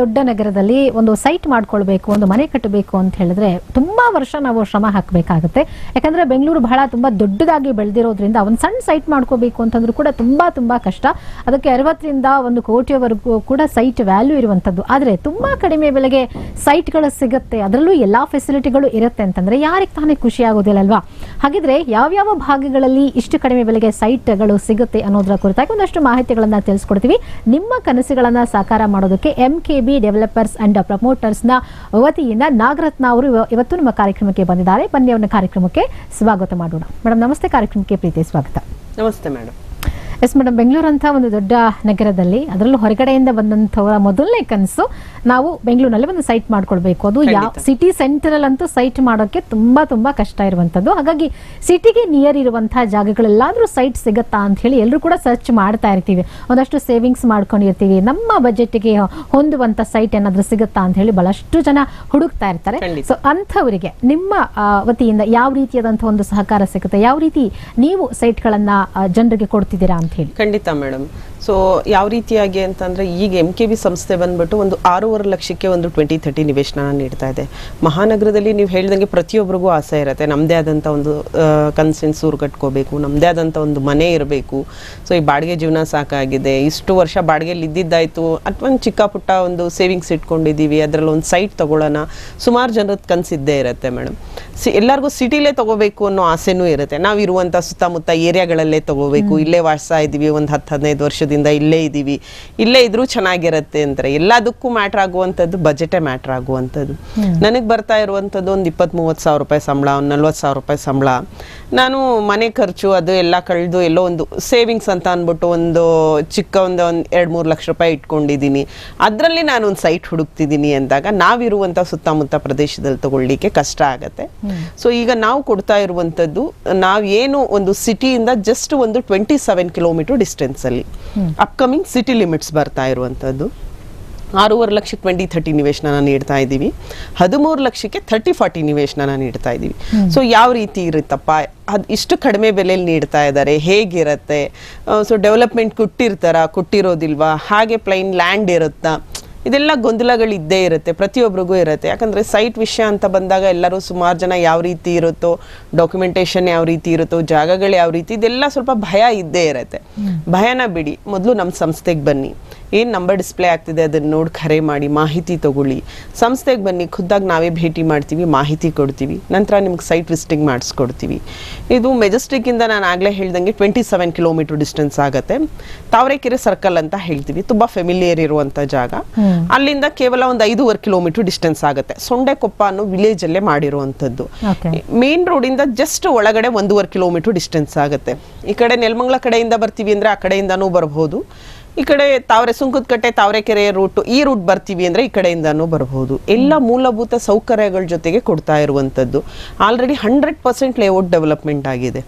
ದೊಡ್ಡ ನಗರದಲ್ಲಿ ಒಂದು ಸೈಟ್ ಮಾಡ್ಕೊಳ್ಬೇಕು, ಒಂದು ಮನೆ ಕಟ್ಟಬೇಕು ಅಂತ ಹೇಳಿದ್ರೆ ತುಂಬಾ ವರ್ಷ ನಾವು ಶ್ರಮ ಹಾಕಬೇಕಾಗುತ್ತೆ. ಯಾಕಂದ್ರೆ ಬೆಂಗಳೂರು ಬಹಳ ತುಂಬಾ ದೊಡ್ಡದಾಗಿ ಬೆಳೆದಿರೋದ್ರಿಂದ ಒಂದು ಸಣ್ಣ ಸೈಟ್ ಮಾಡ್ಕೋಬೇಕು ಅಂತಂದ್ರೂ ಕೂಡ ತುಂಬಾ ತುಂಬಾ ಕಷ್ಟ. ಅದಕ್ಕೆ ಅರವತ್ತರಿಂದ ಒಂದು ಕೋಟಿಯವರೆಗೂ ಕೂಡ ಸೈಟ್ ವ್ಯಾಲ್ಯೂ ಇರುವಂತದ್ದು. ಆದ್ರೆ ತುಂಬಾ ಕಡಿಮೆ ಬೆಲೆಗೆ ಸೈಟ್ಗಳು ಸಿಗುತ್ತೆ. ಅದರಲ್ಲೂ ಎಲ್ಲಾ ಫೆಸಿಲಿಟಿಗಳು ಇರುತ್ತೆ ಅಂತಂದ್ರೆ ಯಾರಿಗೆ ತಾನೇ ಖುಷಿ ಆಗೋದಿಲ್ಲ ಅಲ್ವಾ ಹಾಗಿದ್ರೆ ಯಾವ್ಯಾವ ಭಾಗಗಳಲ್ಲಿ ಇಷ್ಟು ಕಡಿಮೆ ಬೆಲೆಗೆ ಸೈಟ್ಗಳು ಸಿಗುತ್ತೆ ಅನ್ನೋದರ ಕುರಿತಾಗಿ ಒಂದಷ್ಟು ಮಾಹಿತಿಗಳನ್ನು ತಿಳಿಸ್ಕೊಡ್ತೀವಿ. ನಿಮ್ಮ ಕನಸುಗಳನ್ನು ಸಾಕಾರ ಮಾಡೋದಕ್ಕೆ M K B developers and ಪ್ರಮೋಟರ್ಸ್ನ ವತಿಯಿಂದ ನಾಗರತ್ನ ಅವರು ಇವತ್ತು ನಮ್ಮ ಕಾರ್ಯಕ್ರಮಕ್ಕೆ ಬಂದಿದ್ದಾರೆ. ಬನ್ನಿ ಕಾರ್ಯಕ್ರಮಕ್ಕೆ ಸ್ವಾಗತ ಮಾಡೋಣ. ಮೇಡಮ್ ನಮಸ್ತೆ. ಕಾರ್ಯಕ್ರಮಕ್ಕೆ ಪ್ರೀತಿ ಸ್ವಾಗತ. ನಮಸ್ತೆ ಮೇಡಮ್ ಎಸ್ ಮೇಡಮ್ ಬೆಂಗಳೂರು ಅಂತ ಒಂದು ದೊಡ್ಡ ನಗರದಲ್ಲಿ ಅದರಲ್ಲೂ ಹೊರಗಡೆಯಿಂದ ಬಂದಂಥವರ ಮೊದಲನೇ ಕನಸು ನಾವು ಬೆಂಗಳೂರಿನಲ್ಲಿ ಒಂದು ಸೈಟ್ ಮಾಡ್ಕೊಳ್ಬೇಕು. ಅದು ಯಾವ ಸಿಟಿ ಸೆಂಟರ್ ಅಂತೂ ಸೈಟ್ ಮಾಡೋಕೆ ತುಂಬಾ ತುಂಬಾ ಕಷ್ಟ ಇರುವಂತದ್ದು ಹಾಗಾಗಿ ಸಿಟಿಗೆ ನಿಯರ್ ಇರುವಂತಹ ಜಾಗಗಳೆಲ್ಲಾದ್ರೂ ಸೈಟ್ ಸಿಗತ್ತಾ ಅಂತ ಹೇಳಿ ಎಲ್ಲರೂ ಕೂಡ ಸರ್ಚ್ ಮಾಡ್ತಾ ಇರ್ತೀವಿ. ಒಂದಷ್ಟು ಸೇವಿಂಗ್ಸ್ ಮಾಡ್ಕೊಂಡಿರ್ತೀವಿ. ನಮ್ಮ ಬಜೆಟ್ಗೆ ಹೊಂದುವಂತ ಸೈಟ್ ಏನಾದ್ರೂ ಸಿಗತ್ತಾ ಅಂತ ಹೇಳಿ ಬಹಳಷ್ಟು ಜನ ಹುಡುಕ್ತಾ ಇರ್ತಾರೆ. ಸೊ ಅಂಥವರಿಗೆ ನಿಮ್ಮ ವತಿಯಿಂದ ಯಾವ ರೀತಿಯಾದಂತಹ ಒಂದು ಸಹಕಾರ ಸಿಗುತ್ತೆ? ಯಾವ ರೀತಿ ನೀವು ಸೈಟ್ಗಳನ್ನ ಜನರಿಗೆ ಕೊಡ್ತಿದ್ದೀರಾ ಅಂತ? ಹೇಳಿ. ಖಂಡಿತ ಮೇಡಮ್. ಸೊ ಯಾವ ರೀತಿಯಾಗಿ ಅಂತಂದರೆ ಈಗ ಎಂ ಕೆ ಬಿ ಸಂಸ್ಥೆ ಬಂದ್ಬಿಟ್ಟು ಒಂದು ಆರೂವರೆ ಲಕ್ಷಕ್ಕೆ ಒಂದು ಟ್ವೆಂಟಿ ತರ್ಟಿ ನಿವೇಶನ ನೀಡ್ತಾ ಇದೆ. ಮಹಾನಗರದಲ್ಲಿ ನೀವು ಹೇಳ್ದಂಗೆ ಪ್ರತಿಯೊಬ್ಬರಿಗೂ ಆಸೆ ಇರುತ್ತೆ. ನಮ್ಮದೇ ಆದಂಥ ಒಂದು ಕನ್ಸಿನ ಸೂರು ಕಟ್ಕೋಬೇಕು ನಮ್ಮದೇ ಆದಂಥ ಒಂದು ಮನೆ ಇರಬೇಕು. ಸೊ ಈ ಬಾಡಿಗೆ ಜೀವನ ಸಾಕಾಗಿದೆ. ಇಷ್ಟು ವರ್ಷ ಬಾಡಿಗೆಯಲ್ಲಿ ಇದ್ದಿದ್ದಾಯಿತು. ಅಥವಾ ಒಂದು ಚಿಕ್ಕ ಪುಟ್ಟ ಒಂದು ಸೇವಿಂಗ್ಸ್ ಇಟ್ಕೊಂಡಿದ್ದೀವಿ. ಅದರಲ್ಲಿ ಒಂದು ಸೈಟ್ ತೊಗೊಳ್ಳೋಣ. ಸುಮಾರು ಜನರದ್ದು ಇದ್ದೇ ಇರುತ್ತೆ ಮೇಡಮ್ ಸಿ ಎಲ್ಲರಿಗೂ ಸಿಟಿಲೇ ತಗೋಬೇಕು ಅನ್ನೋ ಆಸೆನೂ ಇರುತ್ತೆ. ನಾವು ಇರುವಂಥ ಸುತ್ತಮುತ್ತ ಏರಿಯಾಗಳಲ್ಲೇ ತಗೋಬೇಕು. ಇಲ್ಲೇ ವಾಸ ಇದ್ದೀವಿ. ಒಂದು ಹತ್ತು ಹದಿನೈದು ವರ್ಷದಿಂದ ಇಲ್ಲೇ ಇದ್ದೀವಿ. ಇಲ್ಲೇ ಇದ್ರೂ ಚೆನ್ನಾಗಿರುತ್ತೆ ಅಂತಾರೆ. ಎಲ್ಲದಕ್ಕೂ ಮ್ಯಾಟ್ರ್ ಆಗುವಂಥದ್ದು ಬಜೆಟೇ ಮ್ಯಾಟ್ರ್ ಆಗುವಂಥದ್ದು. ನನಗೆ ಬರ್ತಾ ಇರುವಂಥದ್ದು ಒಂದು ಇಪ್ಪತ್ತ್ ಮೂವತ್ತು ಸಾವಿರ ರೂಪಾಯಿ ಸಂಬಳ ಒಂದು ನಲ್ವತ್ತು ಸಾವಿರ ರೂಪಾಯಿ ಸಂಬಳ. ನಾನು ಮನೆ ಖರ್ಚು ಅದು ಎಲ್ಲ ಕಳೆದು ಎಲ್ಲೋ ಒಂದು ಸೇವಿಂಗ್ಸ್ ಅಂತ ಅಂದ್ಬಿಟ್ಟು ಒಂದು ಚಿಕ್ಕ ಒಂದು ಒಂದು ಎರಡು ಮೂರು ಲಕ್ಷ ರೂಪಾಯಿ ಇಟ್ಕೊಂಡಿದ್ದೀನಿ. ಅದರಲ್ಲಿ ನಾನು ಒಂದು ಸೈಟ್ ಹುಡುಕ್ತಿದ್ದೀನಿ ಅಂದಾಗ ನಾವಿರುವಂಥ ಸುತ್ತಮುತ್ತ ಪ್ರದೇಶದಲ್ಲಿ ತಗೊಳ್ಳಿಕ್ಕೆ ಕಷ್ಟ ಆಗುತ್ತೆ. ಸೊ ಈಗ ನಾವು ಕೊಡ್ತಾ ಇರುವಂಥದ್ದು ಏನು ಒಂದು ಸಿಟಿಯಿಂದ ಜಸ್ಟ್ ಒಂದು ಟ್ವೆಂಟಿ ಸೆವೆನ್ ಕಿಲೋಮೀಟರ್ ಡಿಸ್ಟೆನ್ಸಲ್ಲಿ ಅಪ್ಕಮಿಂಗ್ ಸಿಟಿ ಲಿಮಿಟ್ಸ್ ಬರ್ತಾ ಇರುವಂಥದ್ದು ಆರೂವರೆ ಲಕ್ಷಕ್ಕೆ ಟ್ವೆಂಟಿ ಥರ್ಟಿ ನಿವೇಶನ ನೀಡ್ತಾ ಇದ್ದೀವಿ. ಹದಿಮೂರು ಲಕ್ಷಕ್ಕೆ ಥರ್ಟಿ ಫಾರ್ಟಿ ನಿವೇಶನ ನೀಡ್ತಾ ಇದ್ದೀವಿ. ಸೊ ಯಾವ ರೀತಿ ಇರುತ್ತಪ್ಪ? ಅದು ಇಷ್ಟು ಕಡಿಮೆ ಬೆಲೆಯಲ್ಲಿ ನೀಡ್ತಾ ಇದ್ದಾರೆ ಹೇಗಿರುತ್ತೆ? ಸೊ ಡೆವಲಪ್ಮೆಂಟ್ ಕೊಟ್ಟಿರ್ತಾರ? ಕೊಟ್ಟಿರೋದಿಲ್ವಾ? ಹಾಗೆ ಪ್ಲೈನ್ ಲ್ಯಾಂಡ್ ಇರುತ್ತಾ? ಇದೆಲ್ಲ ಗೊಂದಲಗಳು ಇದ್ದೇ ಇರುತ್ತೆ ಪ್ರತಿಯೊಬ್ಬರಿಗೂ ಇರುತ್ತೆ. ಯಾಕಂದರೆ ಸೈಟ್ ವಿಷಯ ಅಂತ ಬಂದಾಗ ಎಲ್ಲರೂ ಸುಮಾರು ಜನ ಯಾವ ರೀತಿ ಇರುತ್ತೋ ಡಾಕ್ಯುಮೆಂಟೇಷನ್ ಯಾವ ರೀತಿ ಇರುತ್ತೋ ಜಾಗಗಳು ಯಾವ ರೀತಿ ಇದೆಲ್ಲ ಸ್ವಲ್ಪ ಭಯ ಇದ್ದೇ ಇರುತ್ತೆ. ಭಯನ ಬಿಡಿ ಮೊದಲು ನಮ್ಮ ಸಂಸ್ಥೆಗೆ ಬನ್ನಿ. ಏನು ನಂಬರ್ ಡಿಸ್ಪ್ಲೇ ಆಗ್ತಿದೆ ಅದನ್ನ ನೋಡಿ ಕರೆ ಮಾಡಿ ಮಾಹಿತಿ ತಗೊಳ್ಳಿ. ಸಂಸ್ಥೆಗೆ ಬನ್ನಿ ಖುದ್ದಾಗಿ ನಾವೇ ಭೇಟಿ ಮಾಡ್ತೀವಿ ಮಾಹಿತಿ ಕೊಡ್ತೀವಿ. ನಂತರ ನಿಮ್ಗೆ ಸೈಟ್ ವಿಸಿಟಿಂಗ್ ಮಾಡಿಸ್ಕೊಡ್ತೀವಿ. ಇದು ಮೆಜೆಸ್ಟಿಕ್ಕಿಂದ ನಾನು ಆಗಲೇ ಹೇಳ್ದಂಗೆ ಟ್ವೆಂಟಿ ಸೆವೆನ್ ಕಿಲೋಮೀಟರ್ ಡಿಸ್ಟೆನ್ಸ್ ಆಗುತ್ತೆ. ತಾವರೆಕೆರೆ ಸರ್ಕಲ್ ಅಂತ ಹೇಳ್ತೀವಿ. ತುಂಬ ಫೆಮಿಲಿಯರ್ ಇರುವಂಥ ಜಾಗ. ಅಲ್ಲಿಂದ ಕೇವಲ ಒಂದು ಐದೂವರೆ ಕಿಲೋಮೀಟರ್ ಡಿಸ್ಟೆನ್ಸ್ ಆಗುತ್ತೆ. ಸೊಂಡೆಕೊಪ್ಪ ಅನ್ನೋ ವಿಲೇಜ್ ಅಲ್ಲೇ ಮಾಡಿರುವಂಥದ್ದು. ಮೇನ್ ರೋಡಿಂದ ಜಸ್ಟ್ ಒಳಗಡೆ ಒಂದೂವರೆ ಕಿಲೋಮೀಟರ್ ಡಿಸ್ಟೆನ್ಸ್ ಆಗುತ್ತೆ. ಈ ಕಡೆ ನೆಲಮಂಗ್ಲ ಕಡೆಯಿಂದ ಬರ್ತೀವಿ ಅಂದರೆ ಆ ಕಡೆಯಿಂದನೂ ಬರ್ಬೋದು ಈ ಕಡೆ ತಾವರೆ ಸುಂಕದಕಟ್ಟೆ ತಾವರೆಕೆರೆ ರೂಟು ಈ ರೂಟ್ ಬರ್ತೀವಿ ಅಂದರೆ ಈ ಕಡೆಯಿಂದನೂ ಬರಬಹುದು. ಎಲ್ಲ ಮೂಲಭೂತ ಸೌಕರ್ಯಗಳ ಜೊತೆಗೆ ಕೊಡ್ತಾ ಇರುವಂಥದ್ದು already hundred percent layout development ಆಗಿದೆ.